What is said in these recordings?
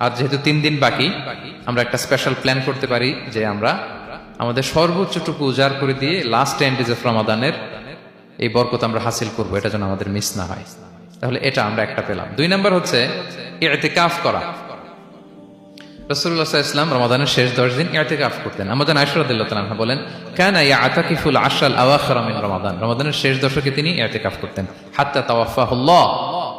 আর যেহেতু তিন দিন বাকি, আমরা একটা স্পেশাল প্ল্যান করতে পারি যে আমরা আমাদের সর্বোচ্চটুকু উজাড় করে দিয়ে লাস্ট টেন ডেজ অফ রমাদানের এই বরকত আমরা হাসিল করব, এটা যেন আমাদের মিস না হয়। তাহলে এটা আমরা একটা পেলাম। দুই নাম্বার হচ্ছে কাফ করা। রসুল্লাহ ইসলাম রমাদানের শেষ দশ দিন করতেন। আমাদের বলেন আশাল রমাদান। রমাদানের শেষ দশকে তিনি ইয়াতেকাফ করতেন। হাত্তা তাওয়াফাহুল্লাহ।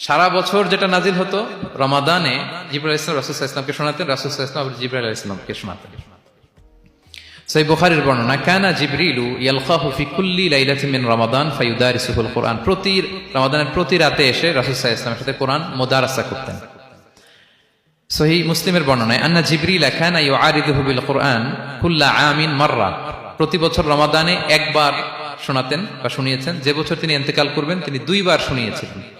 সারা বছর যেটা নাজিল হতো, রমাদানে জিবর ইসলাম রাসুসাহ ইসলামকে শোনাতেন রাসুসাহ ইসলাম জিবর ইসলামকে শোনাতেন। সেই বুখারীর বর্ণনা, কানা জিবরিলু ইয়ালকাহু ফি কুল্লি লাইলাতিন মিন রমাদান ফায়ুদারিসুল কোরআন। প্রতি রমাদানের প্রতি রাতে এসে সাল্লাল্লাহু আলাইহি সাথে কোরআন মুদারাসা করতেন। সহি মুসলিমের বর্ণনায়, আন্না জিবরিল কানা ইউআরিদুহু বিল কোরআন কুল্লা আমিন মাররা। প্রতি বছর রমাদানে একবার শোনাতেন বা শুনিয়েছেন। যে বছর তিনি ইন্তেকাল করবেন, তিনি দুইবার শুনিয়েছিলেন।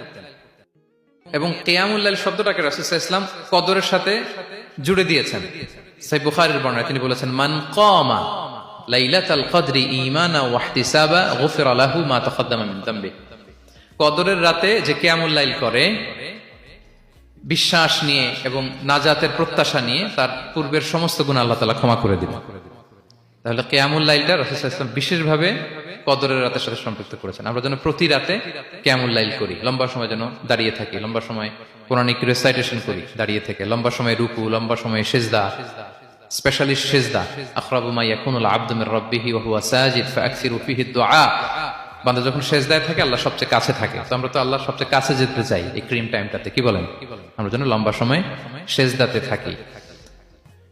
এবং কেয়ামুল্লাহ শব্দটাকে রাসুসাহ ইসলাম কদরের সাথে জুড়ে দিয়েছেন। সাই বুখারের বর্ণায় তিনি বলেছেন, মান কমা কদরের রাতে যে কেয়ামুল্লাইল করে, বিশ্বাস নিয়ে এবং নাজাতের প্রত্যাশা নিয়ে তার পূর্বের সমস্ত গুণ আল্লাহ তাআলা ক্ষমা করে দিবেন। তাহলে কেয়ামুল্লাইলটা রাসূল ইসলাম বিশেষভাবে কদরের রাতের সাথে সম্পৃক্ত করেছেন। আমরা যেন প্রতি রাতে কেয়ামুল্লাইল করি। লম্বা সময় যেন দাঁড়িয়ে থাকি, লম্বা সময় কোরআনিক রেসাইটেশন করি, দাঁড়িয়ে থেকে। লম্বা সময় রুকু, লম্বা সময় সেজদা স্পেশালিস্ট সেজদা। যখন থাকে, আল্লাহ সবচেয়ে কাছে থাকে। আমরা তো সবচেয়ে কাছে যেতে চাই এই ক্রিম টাইমটাতে, কি আমরা যেন লম্বা সময় সেজদাতে থাকি।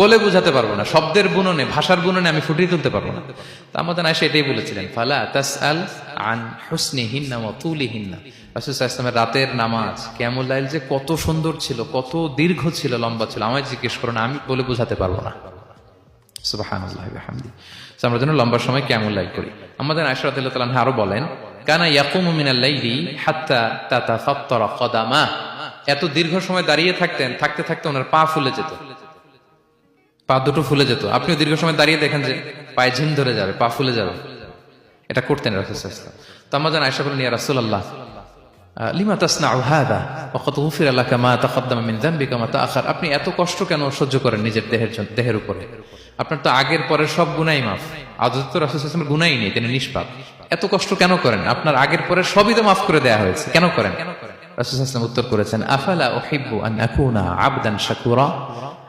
বলে বোঝাতে পারব না, শব্দের বুননে, ভাষার বুননে আমি ফুটিয়ে তুলতে পারব না। তা আমাদের আয়সা এটাই বলেছিলেন, ফালা তাস আল আন হুসনি হিন্না তুলি হিন্না রাতের নামাজ কেমন লাইল যে কত সুন্দর ছিল, কত দীর্ঘ ছিল, লম্বা ছিল, আমায় জিজ্ঞেস করো না, আমি বলে বোঝাতে পারব না। আমরা যেন লম্বা সময় কেমন লাইল করি। আমাদের আয়সা রাদিয়াল্লাহু তাআলা আরও বলেন, কানা ইয়াকুমু মিনাল লাইলি হাত্তা তাতাফাত্তারা কদামা। এত দীর্ঘ সময় দাঁড়িয়ে থাকতেন, থাকতে থাকতে ওনার পা ফুলে যেত। পা দুটো ফুলে যেত। আপনিও দীর্ঘ সময় দাঁড়িয়ে দেখেন যে পায়ে ঝিম ধরে যাবে, পা ফুলে যাবে। এটা করতেন রাসুলাম তো আমাদের আয়সা বলেন রাসূলুল্লাহ, লিমা তাসনাউ হাদা ওয়াকাদ গুফিরা লাকা মা তাকদ্দামা যামবিকা মা তাআখার। আপনি এত কষ্ট কেন সহ্য করেন নিজের দেহের দেহের উপরে? আপনার তো আগের পরের সব গুনাই মাফ। আদত তো রাসূল সাল্লাল্লাহু গুনাই নেই, তিনি নিষ্পাপ। এত কষ্ট কেন করেন? আপনার আগের পরের সবই তো মাফ করে দেয়া হয়েছে, কেন করেন? রাসূল উত্তর করেছেন, আফালা উহিব্বু আন আবদান শাকুরা?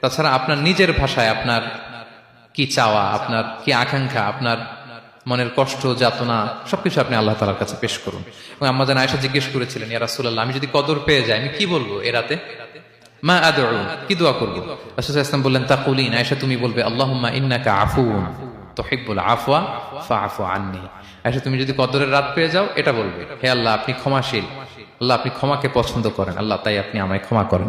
তাছাড়া আপনার নিজের ভাষায় আপনার কি চাওয়া, আপনার কি আকাঙ্ক্ষা, আপনার মনের কষ্ট, যাতনা, সবকিছু আপনি আল্লাহ তালার কাছে পেশ করুন। এবং আম্মা জান আয়সা জিজ্ঞেস করেছিলেন, ইয়া রাসূলুল্লাহ, আমি যদি কদর পেয়ে যাই, আমি কি বলব এ রাতে? মা আদউ, কি দোয়া করব? রাসূল ইসলাম বললেন, তাকুলিন, আয়েশা, তুমি বলবে, আল্লাহুম্মা ইন্নাকা আফুন তুহিব্বুল আফওয়া, ফাআফু আন্নি। আয়েশা, তুমি যদি কদরের রাত পেয়ে যাও, এটা বলবে, হে আল্লাহ, আপনি ক্ষমাশীল। আল্লাহ, আপনি ক্ষমাকে পছন্দ করেন। আল্লাহ, তাই আপনি আমায় ক্ষমা করেন।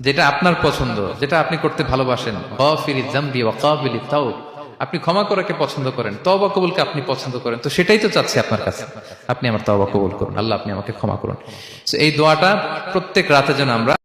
যেটা আপনার পছন্দ, যেটা আপনি করতে ভালোবাসেন। তাও আপনি ক্ষমা করাকে পছন্দ করেন তবা কবুলকে আপনি পছন্দ করেন। তো সেটাই তো চাচ্ছি আপনার কাছে। আপনি আমার তবা কবুল করুন, আল্লাহ আপনি আমাকে ক্ষমা করুন। এই দোয়াটা প্রত্যেক রাতে যেন আমরা